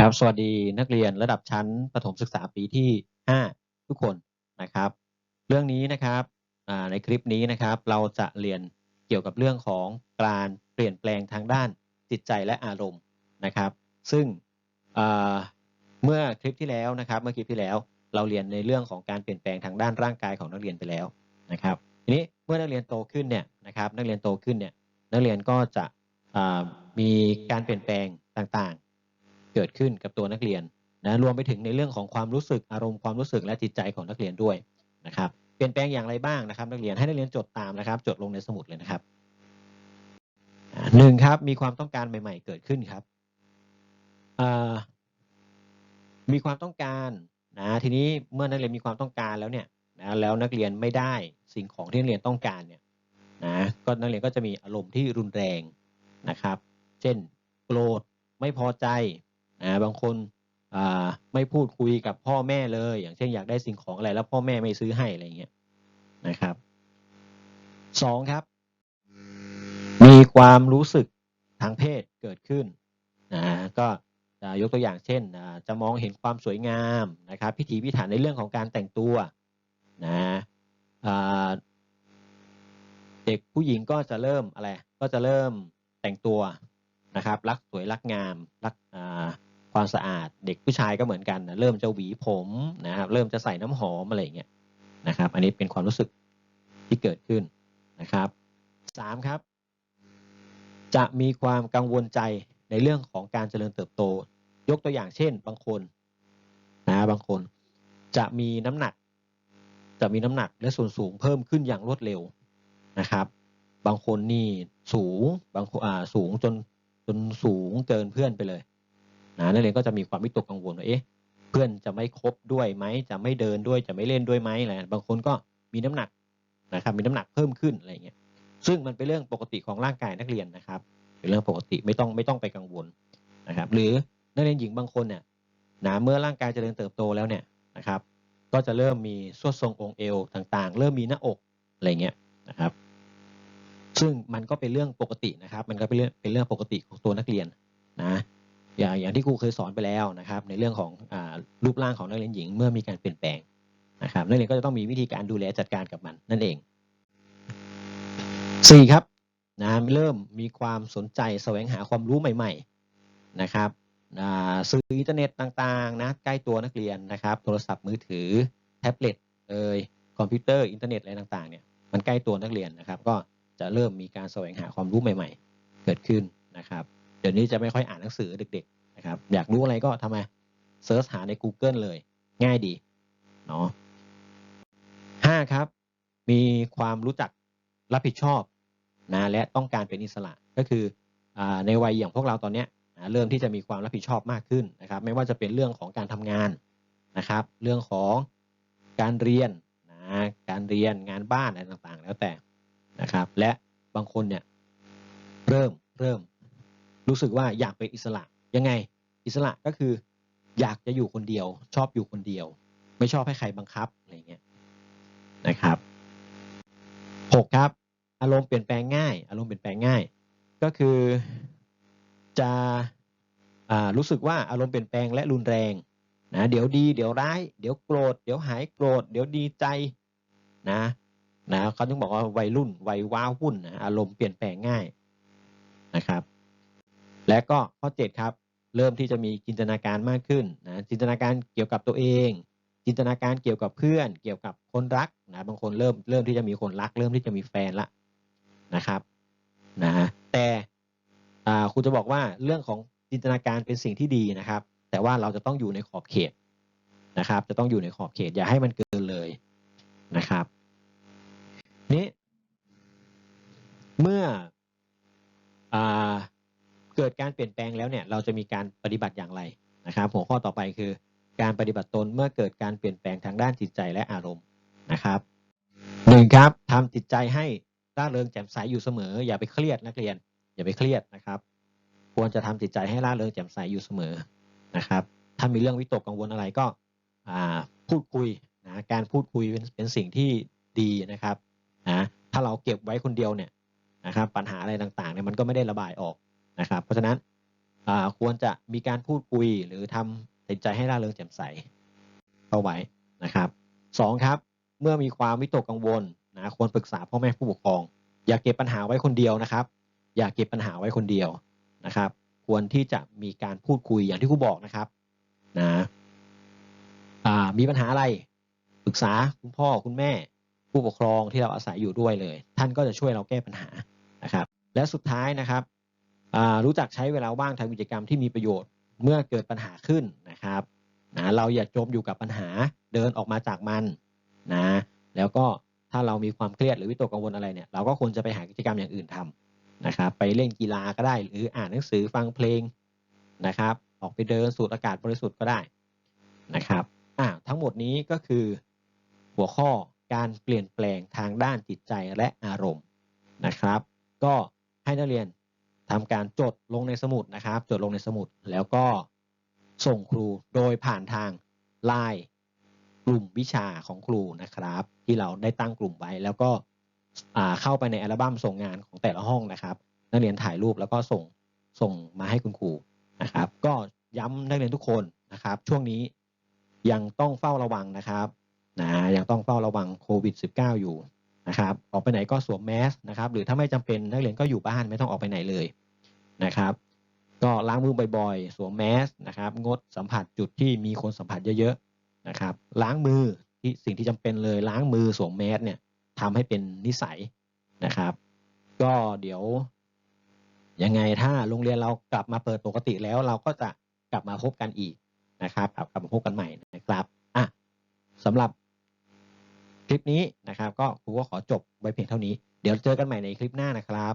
ครับ สวัสดีนักเรียนระดับชั้นประถมศึกษาปีที่ 5 ทุกคนนะครับ เรื่องนี้นะครับในคลิปนี้นะครับเราจะเรียนเกี่ยวกับเรื่องของการเปลี่ยนแปลงทางด้านจิตใจและอารมณ์นะครับ ซึ่งเมื่อคลิปที่แล้วนะครับ เมื่อคลิปที่แล้วเราเรียนในเรื่องของการเปลี่ยนแปลงทางด้านร่างกายของนักเรียนไปแล้วนะครับทีนี้เมื่อนักเรียนโตขึ้นเนี่ยนะครับ นักเรียนโตขึ้นเนี่ยนักเรียนก็จะมีการเปลี่ยนแปลงต่าง เกิดขึ้นกับตัวนักเรียนนะรวมไปถึงในเรื่องของความรู้สึกอารมณ์ความรู้สึกและจิตใจของนักเรียนด้วยนะครับเปลี่ยนแปลงอย่างไรบ้างนะครับ นักเรียนให้นักเรียนจดตามนะครับ จดลงในสมุดเลยนะครับหนึ่งครับมีความต้องการใหม่ ๆ เกิดขึ้นครับมีความต้องการนะทีนี้เมื่อนักเรียนมีความต้องการแล้วเนี่ยนะแล้วนักเรียนไม่ได้สิ่งของที่นักเรียนต้องการเนี่ยนะก็นักเรียนก็จะมีอารมณ์ที่รุนแรงนะครับ เช่น โกรธไม่พอใจ นะบางคนไม่พูดคุยกับพ่อแม่เลย อย่างเช่นอยากได้สิ่งของอะไรแล้วพ่อแม่ไม่ซื้อให้อะไรเงี้ยนะครับสองครับ มีความรู้สึกทางเพศเกิดขึ้นนะก็ยกตัวอย่างเช่น จะมองเห็นความสวยงามนะครับ พิถีพิถันในเรื่องของการแต่งตัวนะเด็กผู้หญิงก็จะเริ่มอะไร ก็จะเริ่มแต่งตัวนะครับ รักสวยรักงาม รัก ความสะอาด เด็กผู้ชายก็เหมือนกันนะเริ่มจะหวีผมนะครับเริ่มจะใส่น้ำหอมอะไรอย่างเงี้ยนะครับ อันนี้เป็นความรู้สึกที่เกิดขึ้นนะครับสามครับ จะมีความกังวลใจในเรื่องของการเจริญเติบโต ยกตัวอย่างเช่น บางคนนะบางคนจะมีน้ำหนัก จะมีน้ำหนักและส่วนสูงเพิ่มขึ้นอย่างรวดเร็วนะครับ บางคนนี่สูงบางคนอ่าสูงจนจนสูงเกินเพื่อนไปเลย นะนักเรียนก็จะมีความวิตกกังวลว่าเอ๊ะเพื่อนจะไม่คบด้วยไหมจะไม่เดินด้วยจะไม่เล่นด้วยไหมอะไรบางคนก็มีน้ำหนักนะครับมีน้ำหนักเพิ่มขึ้นอะไรเงี้ยซึ่งมันเป็นเรื่องปกติของร่างกายนักเรียนนะครับ เป็นเรื่องปกติไม่ต้องไม่ต้องไปกังวลนะครับ หรือนักเรียนหญิงบางคนเนี่ยนะเมื่อร่างกายเจริญเติบโตแล้วเนี่ยนะครับ ก็จะเริ่มมีสวดทรงองค์เอวต่างๆ เริ่มมีหน้าอกอะไรเงี้ยนะครับ ซึ่งมันก็เป็นเรื่องปกตินะครับ มันก็เป็นเรื่องเป็นเรื่องปกติของตัวนักเรียนนะ อย่างอย่างที่ครูเคยสอนไปแล้วนะครับ ในเรื่องของอรูปร่างของนักเรียนหญิงเมื่อมีการเปลี่ยนแปลงนะครับนักเรียนก็จะต้องมีวิธีการดูแลจัดการกับมันนั่นเองสี่ครับนะเริ่มมีความสนใจแสวงหาความรู้ใหม่ ๆนะครับอ่าสื่ออินเทอร์เน็ตต่างๆนะใกล้ตัวนักเรียนนะครับ โทรศัพท์มือถือแท็บเล็ตเอ่ยคอมพิวเตอร์อินเทอร์เน็ตอะไรต่างๆเนี่ยมันใกล้ตัวนักเรียนนะครับ ก็จะเริ่มมีการแสวงหาความรู้ใหม่ ๆ เกิดขึ้นนะครับ ดี๋ยวนี้จะไม่ค่อยอ่านหนังสือเด็กๆนะครับ อยากรู้อะไรก็ทำไมเซิร์ชหาใน Google เลย ง่ายดีเนาะห้าครับ มีความรู้จักรับผิดชอบนะและต้องการเป็นอิสระก็คืออในวัยอย่างพวกเราตอนเนี้ยนะเริ่มที่จะมีความรับผิดชอบมากขึ้นนะครับ ไม่ว่าจะเป็นเรื่องของการทำงานนะครับ เรื่องของการเรียนนะการเรียนงานบ้านอะไรต่างๆ แล้วแต่นะครับ และบางคนเนี่ยเริ่มเริ่ม รู้สึกว่าอยากเป็นอิสระยังไง อิสระก็คือ อยากจะอยู่คนเดียว ชอบอยู่คนเดียว ไม่ชอบให้ใครบังคับอะไรเงี้ยนะครับหกครับ อารมณ์เปลี่ยนแปลงง่าย อารมณ์เปลี่ยนแปลงง่าย ก็คือจะอรู้สึกว่าอารมณ์เปลี่ยนแปลงและรุนแรงนะเดี๋ยวดี เดี๋ยวร้าย เดี๋ยวโกรธ เดี๋ยวหายโกรธ เดี๋ยวดีใจนะนะเขาถึงบอกว่าวัยรุ่นวัยว้าวุ่นนะอารมณ์เปลี่ยนแปลงง่ายนะครับ และก็ข้อเจ็ดครับ เริ่มที่จะมีจินตนาการมากขึ้นนะจินตนาการเกี่ยวกับตัวเอง จินตนาการเกี่ยวกับเพื่อน เกี่ยวกับคนรักนะบางคนเริ่มเริ่มที่จะมีคนรัก เริ่มที่จะมีแฟนละนะครับนะแต่ครูจะบอกว่าเรื่องของจินตนาการเป็นสิ่งที่ดีนะครับ แต่ว่าเราจะต้องอยู่ในขอบเขตนะครับ จะต้องอยู่ในขอบเขตอย่าให้มันเกินเลยนะครับ นี้ เมื่อ กิดการเปลี่ยนแปลงแล้วเนี่ยเราจะมีการปฏิบัติอย่างไรนะครับหัวข้อต่อไปคือ การปฏิบัติตนเมื่อเกิดการเปลี่ยนแปลงทางด้านจิตใจและอารมณ์นะครับหนึ่งครับทำจิตใจให้ร่าเริงแจ่มใสอยู่เสมอ อย่าไปเครียดนักเรียน อย่าไปเครียดนะครับ ควรจะทำจิตใจให้ร่าเริงแจ่มใสอยู่เสมอนะครับ ถ้ามีเรื่องวิตกกังวลอะไรก็พูดคุยนะการพูดคุยเป็นเป็นสิ่งที่ดีนะครับนะถ้าเราเก็บไว้คนเดียวเนี่ยนะครับปัญหาอะไรต่างๆเนี่ยมันก็ไม่ได้ระบายออก นะครับ เพราะฉะนั้นควรจะมีการพูดคุยหรือทำจิตใจให้ร่าเริงแจ่มใสเข้าไว้นะครับสองครับ เมื่อมีความวิตกกังวลนะควรปรึกษาพ่อแม่ผู้ปกครอง อย่าเก็บปัญหาไว้คนเดียวนะครับ อย่าเก็บปัญหาไว้คนเดียวนะครับ ควรที่จะมีการพูดคุยอย่างที่ครูบอกนะครับนะมีปัญหาอะไรปรึกษาคุณพ่อคุณแม่ผู้ปกครองที่เราอาศัยอยู่ด้วยเลย ท่านก็จะช่วยเราแก้ปัญหานะครับ และสุดท้ายนะครับ รู้จักใช้เวลาว่างทำกิจกรรมที่มีประโยชน์เมื่อเกิดปัญหาขึ้นนะครับนะเราอย่าจมอยู่กับปัญหาเดินออกมาจากมันนะแล้วก็ถ้าเรามีความเครียดหรือวิตกกังวลอะไรเนี่ยเราก็ควรจะไปหากิจกรรมอย่างอื่นทำนะครับไปเล่นกีฬาก็ได้ หรืออ่านหนังสือฟังเพลงนะครับ ออกไปเดินสูดอากาศบริสุทธิ์ก็ได้นะครับอ่าทั้งหมดนี้ก็คือหัวข้อการเปลี่ยนแปลงทางด้านจิตใจและอารมณ์นะครับ ก็ให้นักเรียน ทำการจดลงในสมุดนะครับ จดลงในสมุดแล้วก็ส่งครูโดยผ่านทางไลน์กลุ่มวิชาของครูนะครับ ที่เราได้ตั้งกลุ่มไว้ แล้วก็เข้าไปในอัลบั้มส่งงานของแต่ละห้องนะครับ นักเรียนถ่ายรูปแล้วก็ส่งส่งมาให้คุณครูนะครับ ก็ย้ำนักเรียนทุกคนนะครับ ช่วงนี้ยังต้องเฝ้าระวังนะครับนะยังต้องเฝ้าระวังโควิด -19 อยู่ นะครับออกไปไหนก็สวมแมสนะครับหรือถ้าไม่จำเป็นนักเรียนก็อยู่บ้านไม่ต้องออกไปไหนเลยนะครับ ก็ล้างมือบ่อยๆ สวมแมสนะครับ งดสัมผัสจุดที่มีคนสัมผัสเยอะๆนะครับ ล้างมือที่สิ่งที่จำเป็นเลย ล้างมือสวมแมสเนี่ยทำให้เป็นนิสัยนะครับ ก็เดี๋ยวยังไงถ้าโรงเรียนเรากลับมาเปิดปกติแล้วเราก็จะกลับมาพบกันอีกนะครับกลับกลับมาพบกันใหม่นะครับอะสำหรับ คลิปนี้นะครับ ก็ครูก็ขอจบไว้เพียงเท่านี้ เดี๋ยวเจอกันใหม่ในคลิปหน้านะครับ